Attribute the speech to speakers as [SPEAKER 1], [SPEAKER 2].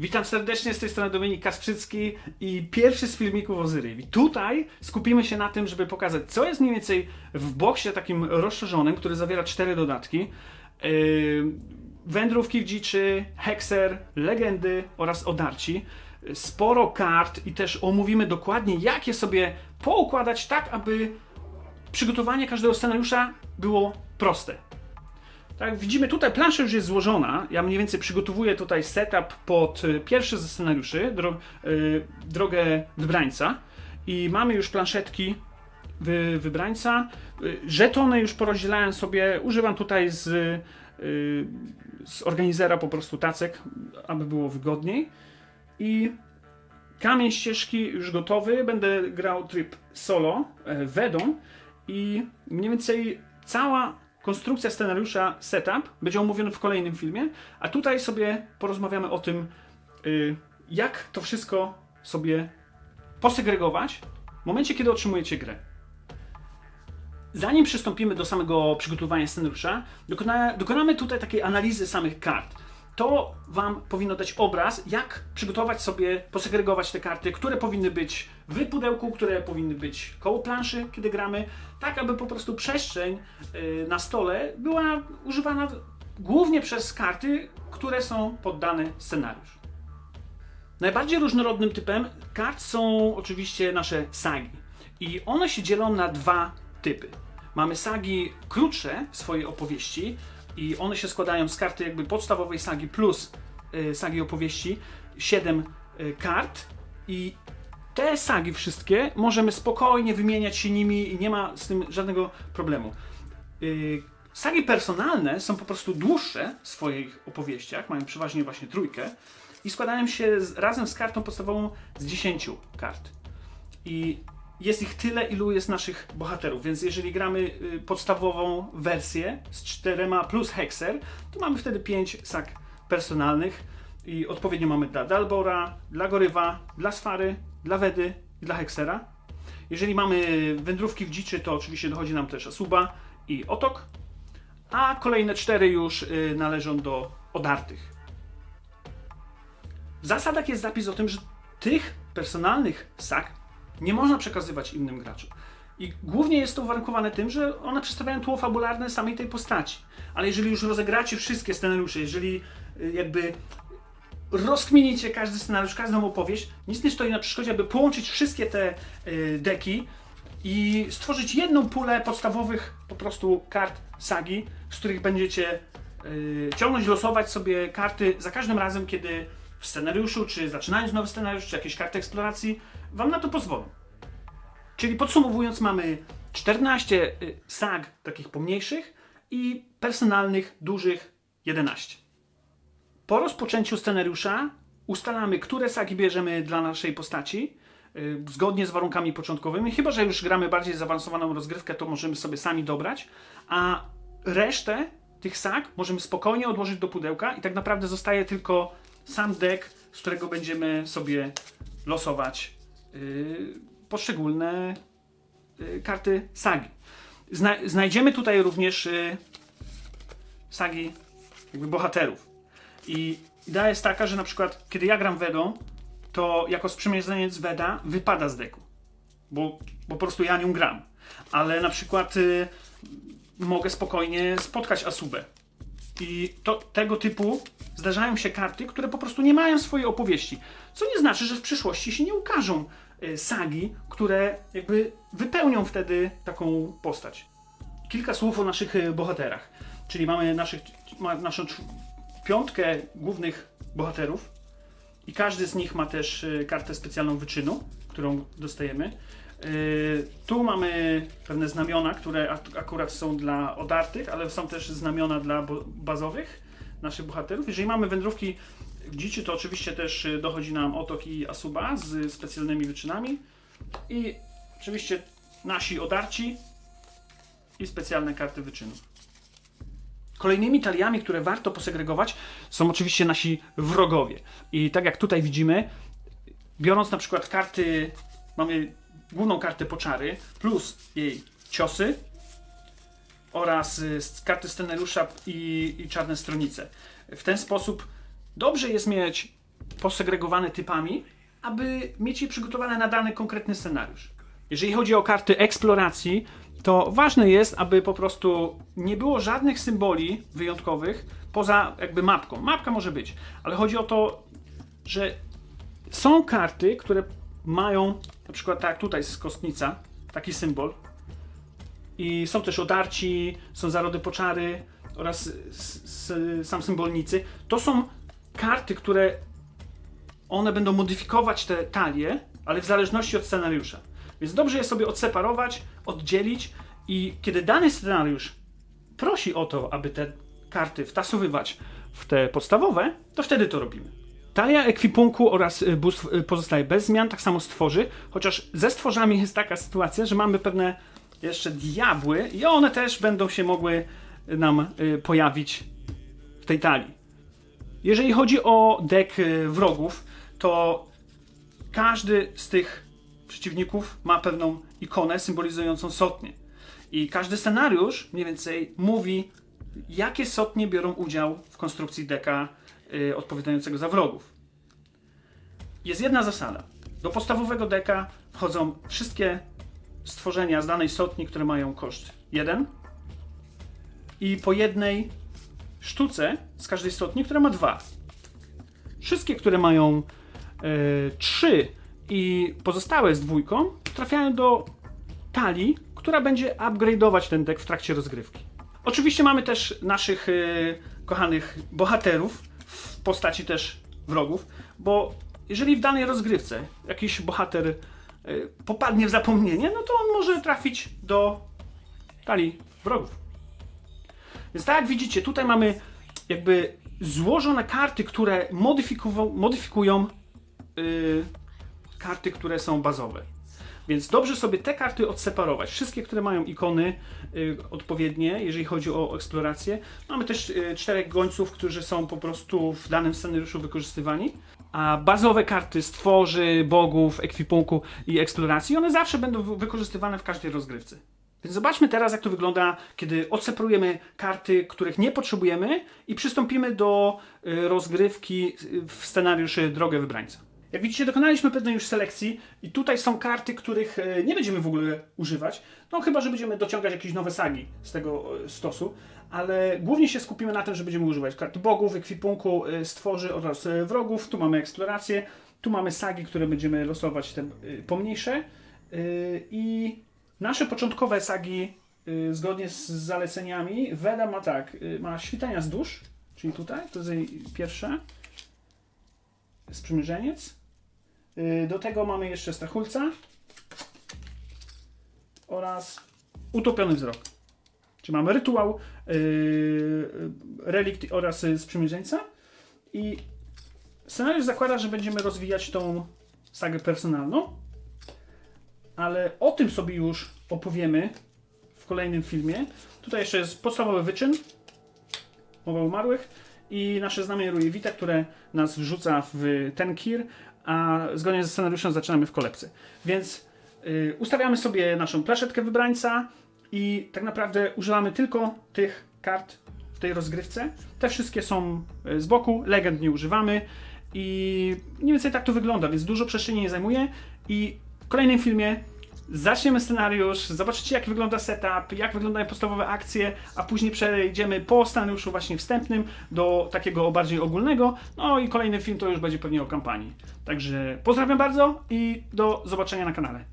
[SPEAKER 1] Witam serdecznie, z tej strony Dominik Kasprzycki i pierwszy z filmików o Zyrii. Tutaj skupimy się na tym, żeby pokazać, co jest mniej więcej w boksie takim rozszerzonym, który zawiera cztery dodatki. Yy, wędrówki w dziczy, hekser, legendy oraz odarci. Sporo kart i też omówimy dokładnie, jak je sobie poukładać tak, aby przygotowanie każdego scenariusza było proste. Tak, widzimy tutaj plansza już jest złożona. Ja mniej więcej przygotowuję tutaj setup pod y, pierwszy ze scenariuszy, dro, y, drogę wybrańca. I mamy już planszetki wy, wybrańca. Y, żetony już porozdzielałem sobie. Używam tutaj z, y, z organizera po prostu tacek, aby było wygodniej. I kamień ścieżki już gotowy. Będę grał tryb solo, e, Wedą i mniej więcej cała konstrukcja scenariusza setup będzie omówiona w kolejnym filmie, a tutaj sobie porozmawiamy o tym, y, jak to wszystko sobie posegregować w momencie, kiedy otrzymujecie grę. Zanim przystąpimy do samego przygotowania scenariusza, dokona, dokonamy tutaj takiej analizy samych kart. To Wam powinno dać obraz, jak przygotować sobie, posegregować te karty, które powinny być w pudełku, które powinny być koło planszy, kiedy gramy, tak aby po prostu przestrzeń y, na stole była używana głównie przez karty, które są poddane scenariusz. Najbardziej różnorodnym typem kart są oczywiście nasze sagi. I one się dzielą na dwa typy. Mamy sagi krótsze w swojej opowieści i one się składają z karty jakby podstawowej sagi plus y, sagi opowieści, 7 y, kart i te sagi wszystkie możemy spokojnie wymieniać się nimi i nie ma z tym żadnego problemu. Y, Sagi personalne są po prostu dłuższe w swoich opowieściach, mają przeważnie właśnie trójkę i składają się z, razem z kartą podstawową z 10 kart. I jest ich tyle, ilu jest naszych bohaterów, więc jeżeli gramy y, podstawową wersję z czterema plus hekser, to mamy wtedy 5 sag personalnych i odpowiednio mamy dla Dalbora, dla Gorywa, dla Sfary, dla Wedy i dla Heksera. Jeżeli mamy wędrówki w dziczy, to oczywiście dochodzi nam też Asuba i Otok, a kolejne cztery już y, należą do odartych. W zasadach jest zapis o tym, że tych personalnych sag nie można przekazywać innym graczom. I głównie jest to uwarunkowane tym, że one przedstawiają tło fabularne samej tej postaci. Ale jeżeli już rozegracie wszystkie scenariusze, jeżeli y, jakby rozkminicie każdy scenariusz, każdą opowieść, nic nie stoi na przeszkodzie, aby połączyć wszystkie te y, deki i stworzyć jedną pulę podstawowych po prostu kart sagi, z których będziecie y, ciągnąć, losować sobie karty za każdym razem, kiedy w scenariuszu, czy zaczynając nowy scenariusz, czy jakieś karty eksploracji, wam na to pozwolą. Czyli podsumowując, mamy 14 y, sag takich pomniejszych i personalnych, dużych 11. Po rozpoczęciu scenariusza ustalamy, które sagi bierzemy dla naszej postaci, y, zgodnie z warunkami początkowymi. Chyba, że już gramy bardziej zaawansowaną rozgrywkę, to możemy sobie sami dobrać, a resztę tych sag możemy spokojnie odłożyć do pudełka i tak naprawdę zostaje tylko sam deck, z którego będziemy sobie losować poszczególne yy, karty sagi. Zna znajdziemy tutaj również yy, sagi jakby bohaterów. I idea jest taka, że na przykład kiedy ja gram Wedą, to jako sprzymierzeniec Weda wypada z deku. Bo, bo po prostu ja nią gram. Ale na przykład y, mogę spokojnie spotkać Asubę. I to, tego typu zdarzają się karty, które po prostu nie mają swojej opowieści. Co nie znaczy, że w przyszłości się nie ukażą y, sagi, które jakby wypełnią wtedy taką postać. Kilka słów o naszych y, bohaterach. Czyli mamy naszych, naszą piątkę głównych bohaterów i każdy z nich ma też y, kartę specjalną wyczynu, którą dostajemy. Y, Tu mamy pewne znamiona, które ak- akurat są dla odartych, ale są też znamiona dla bazowych naszych bohaterów. Jeżeli mamy wędrówki w dziczy, to oczywiście też y, dochodzi nam Otok i Asuba z specjalnymi wyczynami. I oczywiście nasi odarci i specjalne karty wyczynów. Kolejnymi taliami, które warto posegregować, są oczywiście nasi wrogowie. I tak jak tutaj widzimy, biorąc na przykład karty, mamy główną kartę poczary, plus jej ciosy oraz y, karty scenariusza i, i czarne stronice. W ten sposób dobrze jest mieć posegregowane typami, aby mieć je przygotowane na dany konkretny scenariusz. Jeżeli chodzi o karty eksploracji, to ważne jest, aby po prostu nie było żadnych symboli wyjątkowych poza jakby mapką. Mapka może być, ale chodzi o to, że są karty, które mają, na przykład tak tutaj z kostnica, taki symbol. I są też odarci, są zarody poczary oraz sam symbolnicy. To są karty, które one będą modyfikować te talie, ale w zależności od scenariusza. Więc dobrze jest sobie odseparować, oddzielić i kiedy dany scenariusz prosi o to, aby te karty wtasowywać w te podstawowe, to wtedy to robimy. Talia ekwipunku oraz y, bóstw y, pozostaje bez zmian, tak samo stworzy, chociaż ze stworzami jest taka sytuacja, że mamy pewne jeszcze diabły i one też będą się mogły nam y, pojawić w tej talii. Jeżeli chodzi o deck y, wrogów, to każdy z tych przeciwników ma pewną ikonę symbolizującą sotnię. I każdy scenariusz mniej więcej mówi, jakie sotnie biorą udział w konstrukcji deka y, odpowiadającego za wrogów. Jest jedna zasada. Do podstawowego deka wchodzą wszystkie stworzenia z danej sotni, które mają koszt 1 i po jednej sztuce z każdej stopni, która ma dwa. Wszystkie, które mają e, trzy i pozostałe z dwójką, trafiają do talii, która będzie upgrade'ować ten deck w trakcie rozgrywki. Oczywiście mamy też naszych e, kochanych bohaterów w postaci też wrogów, bo jeżeli w danej rozgrywce jakiś bohater e, popadnie w zapomnienie, no to on może trafić do talii wrogów. Więc tak jak widzicie, tutaj mamy jakby złożone karty, które modyfikują, yy, karty, które są bazowe. Więc dobrze sobie te karty odseparować. Wszystkie, które mają ikony y, odpowiednie, jeżeli chodzi o eksplorację. Mamy też y, czterech gońców, którzy są po prostu w danym scenariuszu wykorzystywani. A bazowe karty stworzy, bogów, ekwipunku i eksploracji, one zawsze będą wy- wykorzystywane w każdej rozgrywce. Więc zobaczmy teraz, jak to wygląda, kiedy odseparujemy karty, których nie potrzebujemy i przystąpimy do y, rozgrywki w scenariuszy Drogę Wybrańca. Jak widzicie, dokonaliśmy pewnej już selekcji i tutaj są karty, których y, nie będziemy w ogóle używać, no chyba, że będziemy dociągać jakieś nowe sagi z tego y, stosu, ale głównie się skupimy na tym, że będziemy używać kart bogów, ekwipunku, y, stworzy oraz wrogów. Tu mamy eksplorację, tu mamy sagi, które będziemy losować te pomniejsze i Nasze początkowe sagi, zgodnie z zaleceniami, Weda ma tak, ma świtania z dusz, czyli tutaj, to jest jej pierwsze, sprzymierzeniec. Y, do tego mamy jeszcze Strachulca oraz Utopiony Wzrok. Czyli mamy rytuał, y, y, relikt oraz y, sprzymierzeńca i scenariusz zakłada, że będziemy rozwijać tą sagę personalną ale o tym sobie już opowiemy w kolejnym filmie. Tutaj jeszcze jest podstawowy wyczyn, mowa umarłych i nasze znamię Rujewita, które nas wrzuca w ten kir, a zgodnie ze scenariuszem zaczynamy w kolebce. Więc y, ustawiamy sobie naszą plaszetkę wybrańca i tak naprawdę używamy tylko tych kart w tej rozgrywce. Te wszystkie są y, z boku, legend nie używamy i mniej więcej tak to wygląda, więc dużo przestrzeni nie zajmuje i w kolejnym filmie zaczniemy scenariusz, zobaczycie jak wygląda setup, jak wyglądają podstawowe akcje, a później przejdziemy po scenariuszu właśnie wstępnym do takiego bardziej ogólnego, no i kolejny film to już będzie pewnie o kampanii. Także pozdrawiam bardzo i do zobaczenia na kanale.